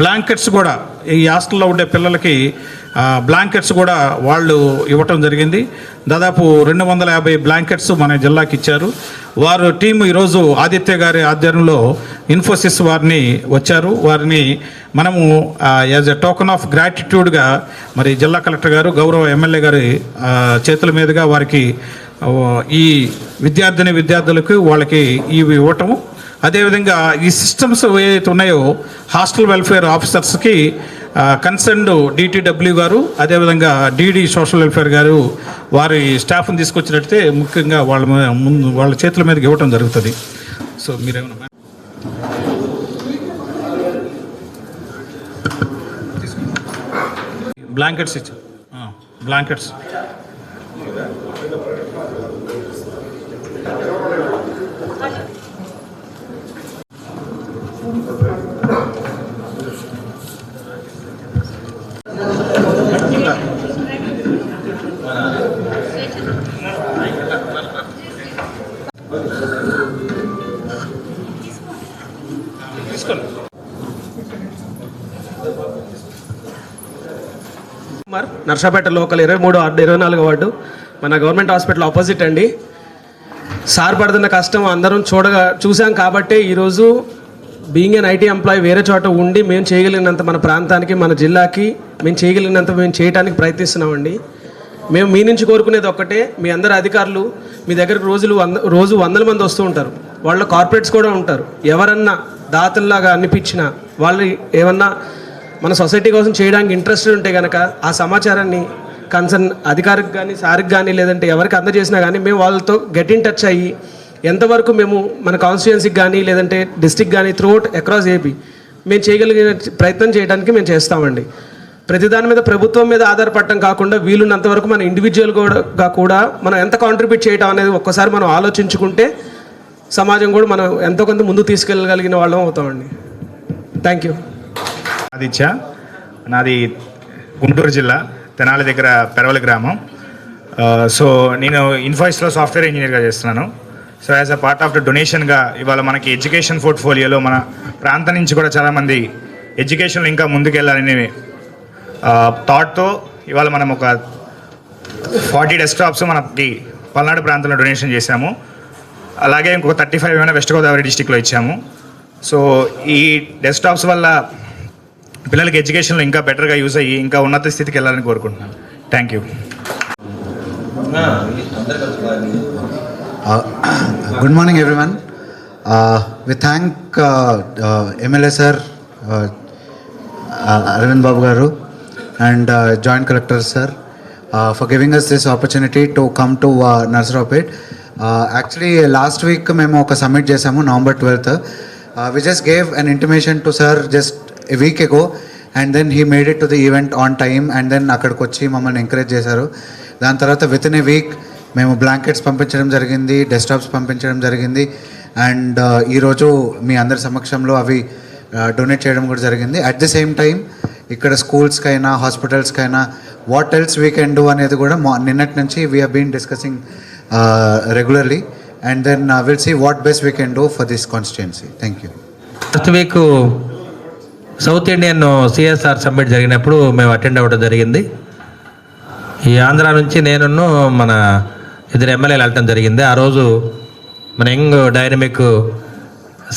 Blankets కూడా ఈ హాస్టల్లో ఉండే పిల్లలకి బ్లాంకెట్స్ కూడా వాళ్ళు ఇవ్వటం జరిగింది. దాదాపు రెండు వందల యాభై బ్లాంకెట్స్ మన జిల్లాకి ఇచ్చారు. వారు టీం ఈరోజు ఆదిత్య గారి ఆధ్వర్యంలో ఇన్ఫోసిస్ వారిని వచ్చారు. వారిని మనము యాజ్ ఎ టోకన్ ఆఫ్ గ్రాటిట్యూడ్గా మరి జిల్లా కలెక్టర్ గారు గౌరవ ఎమ్మెల్యే గారి చేతుల మీదుగా వారికి ఈ విద్యార్థిని విద్యార్థులకు వాళ్ళకి ఇవి ఇవ్వటము అదేవిధంగా ఈ సిస్టమ్స్ ఏవైతే ఉన్నాయో హాస్టల్ వెల్ఫేర్ ఆఫీసర్స్కి కన్సర్న్డ్ డిటిడబ్ల్యూ గారు అదేవిధంగా డీడీ సోషల్ వెల్ఫేర్ గారు వారి స్టాఫ్ని తీసుకొచ్చినట్టే ముఖ్యంగా వాళ్ళ ముందు వాళ్ళ చేతుల మీదకి ఇవ్వటం జరుగుతుంది. సో మీరేమన్నా బ్లాంకెట్స్ ఇచ్చా బ్లాంకెట్స్. తీసుకోండి. కుమార్ నర్సాపేట లోకల్ ఇరవై మూడు ఇరవై నాలుగు వార్డు. మన గవర్నమెంట్ హాస్పిటల్ ఆపోజిట్ అండి. సార్ పడుతున్న కష్టం అందరం చూడగా చూసాం కాబట్టే ఈరోజు బీయింగ్ ఎన్ ఐటీ ఎంప్లాయీ వేరే చోట ఉండి మేము చేయగలిగినంత మన ప్రాంతానికి మన జిల్లాకి మేము చేయగలిగినంత మేము చేయడానికి ప్రయత్నిస్తున్నామండి. మేము మీ నుంచి కోరుకునేది ఒక్కటే మీ అందరు అధికారులు మీ దగ్గరకు రోజులు వంద రోజు వందల మంది వస్తూ ఉంటారు. వాళ్ళ కార్పొరేట్స్ కూడా ఉంటారు. ఎవరన్నా దాతల్లాగా అనిపించిన వాళ్ళు ఏమన్నా మన సొసైటీ కోసం చేయడానికి ఇంట్రెస్టెడ్ ఉంటే కనుక ఆ సమాచారాన్ని కన్సర్న్ అధికారికి కానీ సార్కి కానీ లేదంటే ఎవరికి అందజేసినా కానీ మేము వాళ్ళతో గెట్ ఇన్ టచ్ అయ్యి ఎంతవరకు మేము మన కాన్స్టిట్యుయెన్సీకి కానీ లేదంటే డిస్టిక్ కానీ త్రూఅవుట్ అక్రాస్ ఏపీ మేము చేయగలిగిన ప్రయత్నం చేయడానికి మేము చేస్తామండి. ప్రతి దాని మీద ప్రభుత్వం మీద ఆధారపడటం కాకుండా వీలున్నంత వరకు మన ఇండివిజువల్ కూడా కూడా మనం ఎంత కాంట్రిబ్యూట్ చేయటం అనేది ఒక్కసారి మనం ఆలోచించుకుంటే సమాజం కూడా మనం ఎంతో కొంత ముందు తీసుకెళ్ళగలిగిన వాళ్ళం అవుతామండి. థ్యాంక్ యూ ఆదిత్య నాది గుంటూరు జిల్లా తెనాలి దగ్గర పెరవలి గ్రామం. సో నేను ఇన్ఫాయిస్లో సాఫ్ట్వేర్ ఇంజనీర్గా చేస్తున్నాను. So as a part of the డొనేషన్గా ఇవాళ మనకి ఎడ్యుకేషన్ పోర్ట్ఫోలియోలో మన ప్రాంతం నుంచి కూడా చాలామంది ఎడ్యుకేషన్లో ఇంకా ముందుకెళ్ళాలని థాట్తో ఇవాళ మనం ఒక ఫార్టీ డెస్క్టాప్స్ మనకి పల్నాడు ప్రాంతంలో డొనేషన్ చేశాము. అలాగే ఇంకొక థర్టీ ఫైవ్ ఏమైనా వెస్ట్ గోదావరి డిస్టిక్లో ఇచ్చాము. సో ఈ డెస్క్టాప్స్ వల్ల పిల్లలకి ఎడ్యుకేషన్లో ఇంకా బెటర్గా యూజ్ అయ్యి ఇంకా ఉన్నత స్థితికి వెళ్ళాలని కోరుకుంటున్నాను. Thank you good morning everyone we thank MLA sir Aravind Babu garu and joint collector sir for giving us this opportunity to come to Narasaraopet actually last week మేము ఒక సబ్మిట్ చేసాము November twelfth we just gave an intimation to sir just a week ago and then he made it to the event on time and then అక్కడికి వచ్చి మమ్మల్ని encourage చేశారు. దాని తర్వాత with in a week మేము blankets పంపించడం జరిగింది desktops పంపించడం జరిగింది అండ్ uh, ఈరోజు మీ అందరి సమక్షంలో అవి uh, డొనేట్ చేయడం కూడా జరిగింది. అట్ ది సేమ్ టైం ఇక్కడ స్కూల్స్కైనా హాస్పిటల్స్కైనా what else we can do అనేది కూడా మా నిన్నటి నుంచి we been discussing regularly and then will see what best we can do for this constituency thank you first week South Indian CSR summit జరిగినప్పుడు మేము attend అవ్వడం జరిగింది. ఈ ఆంధ్ర నుంచి నేను మన ఇద్దరు ఎమ్మెల్యేలు వెళ్ళటం జరిగింది. ఆ రోజు మన యంగ్ డైనమిక్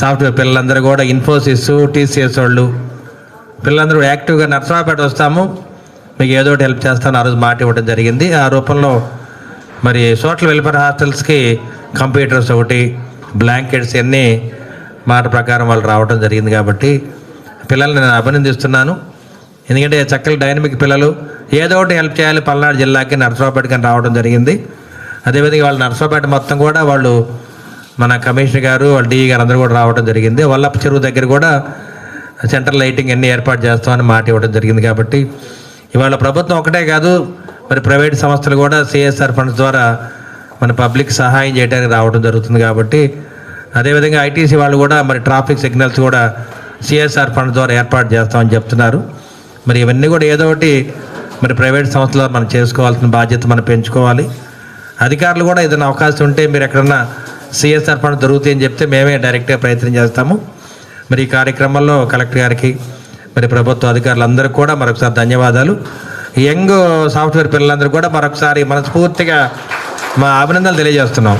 సాఫ్ట్వేర్ పిల్లలందరూ కూడా ఇన్ఫోసిస్ టీసీఎస్ వాళ్ళు పిల్లలందరూ యాక్టివ్గా నర్సరాపేట వస్తాము. మీకు ఏదో ఒకటి హెల్ప్ చేస్తాను. ఆ రోజు మాట ఇవ్వడం జరిగింది. ఆ రూపంలో మరి సోషల్ వెల్ఫేర్ హాస్టల్స్కి కంప్యూటర్స్ ఒకటి బ్లాంకెట్స్ అన్నీ మాట ప్రకారం వాళ్ళు రావడం జరిగింది కాబట్టి పిల్లల్ని నేను అభినందిస్తున్నాను. ఎందుకంటే చక్కని డైనమిక్ పిల్లలు ఏదో ఒకటి హెల్ప్ చేయాలి పల్నాడు జిల్లాకి నర్సరావుపేటకి రావడం జరిగింది. అదేవిధంగా వాళ్ళు నర్సరావుపేట మొత్తం కూడా వాళ్ళు మన కమిషనర్ గారు వాళ్ళ డిఈ గారు అందరూ కూడా రావడం జరిగింది. వల్లప్ప చెరువు దగ్గర కూడా సెంట్రల్ లైటింగ్ అన్ని ఏర్పాటు చేస్తామని మాట ఇవ్వడం జరిగింది కాబట్టి ఇవాళ ప్రభుత్వం ఒకటే కాదు మరి ప్రైవేట్ సంస్థలు కూడా సిఎస్ఆర్ ఫండ్స్ ద్వారా మన పబ్లిక్ సహాయం చేయడానికి రావడం జరుగుతుంది కాబట్టి అదేవిధంగా ఐటీసీ వాళ్ళు కూడా మరి ట్రాఫిక్ సిగ్నల్స్ కూడా సిఎస్ఆర్ ఫండ్ ద్వారా ఏర్పాటు చేస్తామని చెప్తున్నారు. మరి ఇవన్నీ కూడా ఏదో ఒకటి మరి ప్రైవేట్ సంస్థల మనం చేసుకోవాల్సిన బాధ్యత మనం పెంచుకోవాలి. అధికారులు కూడా ఏదైనా అవకాశం ఉంటే మీరు ఎక్కడన్నా సిఎస్ఆర్ ఫండ్ దొరుకుతాయని చెప్తే మేమే డైరెక్ట్గా ప్రయత్నం చేస్తాము. మరి ఈ కార్యక్రమంలో కలెక్టర్ గారికి మరి ప్రభుత్వ అధికారులందరికీ కూడా మరొకసారి ధన్యవాదాలు. యంగ్ సాఫ్ట్వేర్ పిల్లలందరూ కూడా మరొకసారి మనస్ఫూర్తిగా మా అభినందనలు తెలియజేస్తున్నాం.